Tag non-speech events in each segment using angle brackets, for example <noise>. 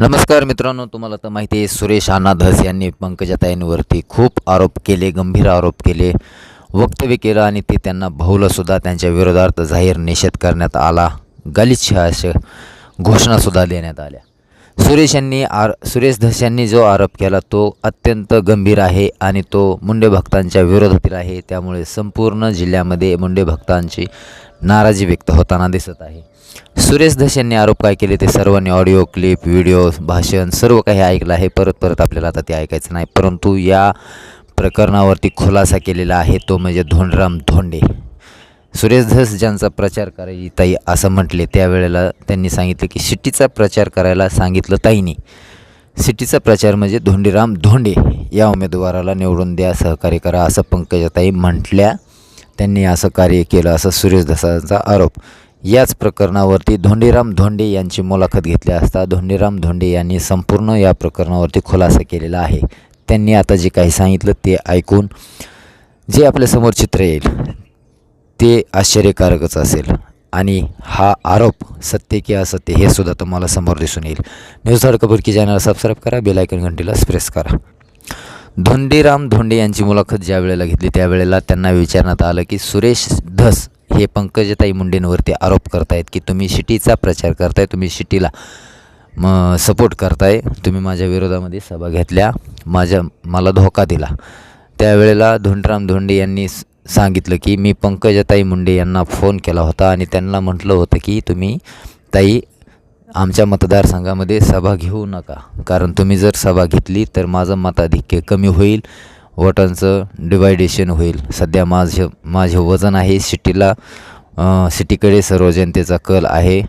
नमस्कार मित्रांनो तुम्हाला तर माहिती आहे सुरेश अण्णा धस यांनी पंकजाताईंवरती खूप आरोप केले गंभीर आरोप केले वक्तव्य केलं आणि ते त्यांना भाऊलासुद्धा त्यांच्या विरोधात जाहीर निषेध करण्यात आला. गलिच्छ अशा घोषणासुद्धा देण्यात आल्या. सुरेश यांनी आर सुरेश धस यांनी जो आरोप केला तो अत्यंत गंभीर आहे आणि तो मुंडे भक्तांच्या विरोधातील आहे. त्यामुळे संपूर्ण जिल्ह्यामध्ये मुंडे भक्तांची नाराजी व्यक्त होताना दिसत आहे. सुरेश धस यांनी आरोप काय केले ते सर्वांनी ऑडिओ क्लिप व्हिडिओ भाषण सर्व काही ऐकलं आहे. परत परत आपल्याला आता ते ऐकायचं नाही. परंतु या प्रकरणावरती खुलासा केलेला आहे तो म्हणजे धोंडराम धोंडे. सुरेश धस ज्यांचा प्रचार करायची ताई असं म्हटले त्यावेळेला त्यांनी सांगितलं की सिटीचा प्रचार करायला सांगितलं ताईनी. सिटीचा प्रचार म्हणजे धोंडीराम धोंडे या उमेदवाराला निवडून द्या सहकार्य करा असं पंकजाताई म्हटल्या त्यांनी असं कार्य केलं असं सुरेश धसांचा आरोप. याच प्रकरणावरती धोंडीराम धोंडे यांची मुलाखत घेतली असता धोंडीराम धोंडे यांनी संपूर्ण या प्रकरणावरती खुलासा केलेला आहे. त्यांनी आता जे काही सांगितलं ते ऐकून जे आपल्यासमोर चित्र येईल ते आश्चर्यकारकच असेल. आणि हा आरोप सत्य की असत्य हे सुद्धा तुम्हाला समोर दिसून येईल. न्यूज हडकपूर चॅनल सबस्क्राईब करा बेलायकन घंटीला प्रेस करा. धोंडीराम धोंडे यांची मुलाखत ज्या वेळेला घेतली त्यावेळेला त्यांना विचारण्यात आलं की सुरेश धस हे पंकजताई मुंडेंवरती आरोप करतायत की तुम्ही शिटीचा प्रचार करताय तुम्ही शिटीला म सपोर्ट करताय तुम्ही माझ्या विरोधामध्ये सभा घेतल्या माझ्या मला धोका दिला. त्यावेळेला धोंडराम धोंडे यांनी सांगितलं की मी पंकजताई मुंडे यांना फोन केला होता आणि त्यांना म्हटलं होतं की तुम्ही ताई आमच्या मतदारसंघामध्ये सभा घेऊ नका. कारण तुम्ही जर सभा घेतली तर माझं मताधिक्य कमी होईल वोटांचं डिवायडेशन होईल. सध्या माझं माझे वजन आहे सिटीला सिटीकडे सर्व जनतेचा कल आहे.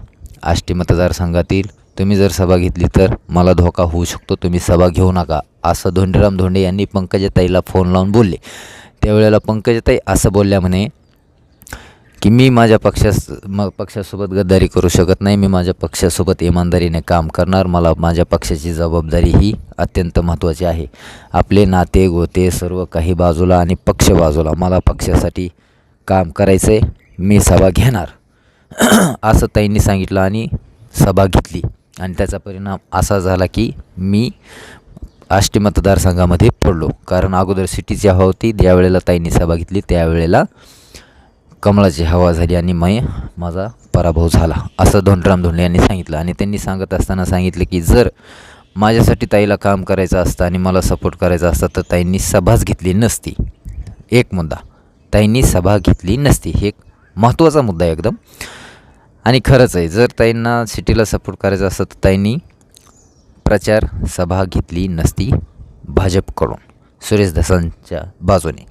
आष्टी मतदारसंघातील तुम्ही जर सभा घेतली तर मला धोका होऊ शकतो. तुम्ही सभा घेऊ नका. असं धोंडीराम धोंडे यांनी पंकजाताईला फोन लावून बोलले. त्यावेळेला पंकजाताई असं बोलल्या म्हणे की मी माझ्या पक्षास म पक्षासोबत गद्दारी करू शकत नाही. मी माझ्या पक्षासोबत इमानदारीने काम करणार. मला माझ्या पक्षाची जबाबदारी ही अत्यंत महत्त्वाची आहे. आपले नाते गोते सर्व काही बाजूला आणि पक्ष बाजूला मला पक्षासाठी काम करायचं आहे मी सभा घेणार. <clears throat> असं ताईंनी सांगितलं आणि सभा घेतली. आणि त्याचा परिणाम असा झाला की मी आष्टी मतदारसंघामध्ये पडलो. कारण अगोदर सिटीची हवा होती ज्यावेळेला ताईंनी सभा घेतली त्यावेळेला कमळाची हवा झाली आणि मय माझा पराभव झाला असं धोंडराम धोंडे यांनी सांगितलं. आणि त्यांनी सांगत असताना सांगितलं की जर माझ्यासाठी ताईला काम करायचं असतं आणि मला सपोर्ट करायचा असता तर ताईंनी सभाच घेतली नसती. एक मुद्दा ताईंनी सभा घेतली नसती. हे एक महत्त्वाचा मुद्दा आहे एकदम. आणि खरंच आहे जर ताईंना सिटीला सपोर्ट करायचा असतं तर ताईंनी प्रचार सभा घेतली नसती भाजपकडून. सुरेश धसांच्या बाजूने.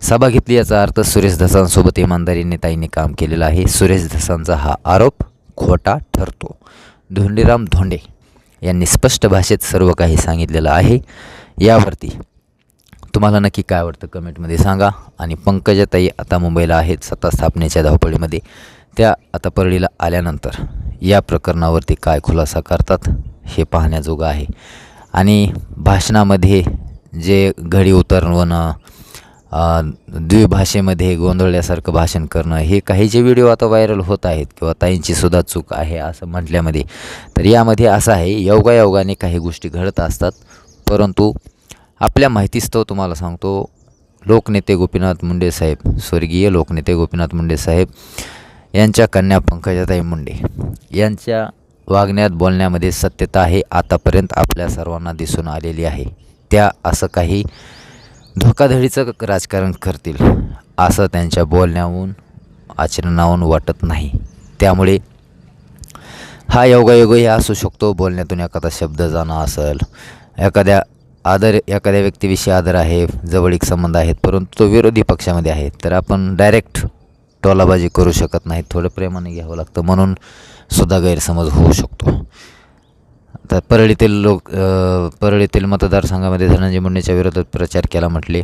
सभा घेतली याचा अर्थ सुरेश धसांसोबत इमानदारीने ताईने काम केलेलं आहे. सुरेश धसांचा हा आरोप खोटा ठरतो. धोंडीराम धोंडे यांनी स्पष्ट भाषेत सर्व काही सांगितलेलं आहे. यावरती तुम्हाला नक्की काय वाटतं कमेंटमध्ये सांगा. आणि पंकजाताई आता मुंबईला आहेत सत्ता स्थापनेच्या धावपळीमध्ये. त्या आता परळीला आल्यानंतर या प्रकरणावरती काय खुलासा करतात हे पाहण्याजोगं आहे. आणि भाषणामध्ये जे घडी उतरवणं द्विभाषेमध्ये गोंधळल्यासारखं भाषण करणं हे काही जे व्हिडिओ आता व्हायरल होत आहेत किंवा ताईंचीसुद्धा चूक आहे असं म्हटल्यामध्ये तर यामध्ये असं आहे योगायोगाने काही गोष्टी घडत असतात. परंतु आपल्या माहितीस्तव तुम्हाला सांगतो लोकनेते गोपीनाथ मुंडे साहेब स्वर्गीय लोकनेते गोपीनाथ मुंडे साहेब यांच्या कन्या पंकजाताई मुंडे यांच्या वागण्यात बोलण्यामध्ये सत्यता आहे आतापर्यंत आपल्या सर्वांना दिसून आलेली आहे. त्या असं काही धोकाधडीचं क- राजकारण करतील असं त्यांच्या बोलण्याहून आचरणाहून वाटत नाही. त्यामुळे हा योगायोगही असू शकतो बोलण्यातून एखादा शब्द जाणं असेल एखाद्या आदर एखाद्या व्यक्तीविषयी आदर आहे जवळीक संबंध आहेत परंतु तो विरोधी पक्षामध्ये आहे तर आपण डायरेक्ट टोलाबाजी करू शकत नाही थोडं प्रेमाने घ्यावं लागतं म्हणून सुद्धा गैरसमज होऊ शकतो. तर परळीतील लोक परळीतील मतदारसंघामध्ये धनंजय मुंडेच्या विरोधात प्रचार केला म्हटले.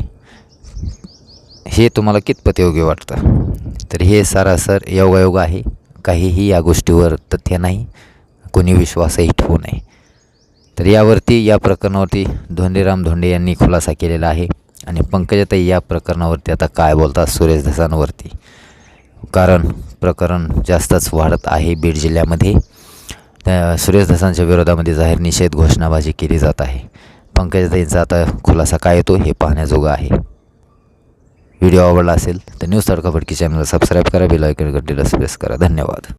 हे तुम्हाला कितपत योग्य वाटतं? तर हे सरासर योगायोग आहे. काहीही या गोष्टीवर तथ्य नाही. कोणी विश्वासही ठेवू नये. तर यावरती या प्रकरणावरती धोंडीराम धोंडे यांनी खुलासा केलेला आहे. आणि पंकजाताई या प्रकरणावरती आता काय बोलतात सुरेश धसांवरती? कारण प्रकरण जास्तच वाढत आहे बीड जिल्ह्यामध्ये. त्या सुरेशदासांच्या विरोधामध्ये जाहीर निषेध घोषणाबाजी केली जात आहे. पंकजाताईंचा आता खुलासा काय येतो हे पाहण्याजोगं आहे. व्हिडिओ आवडला असेल तर न्यूज तडकाफडकी चॅनलला सबस्क्राईब करा बेल गड्डीला घंटीला प्रेस करा. धन्यवाद.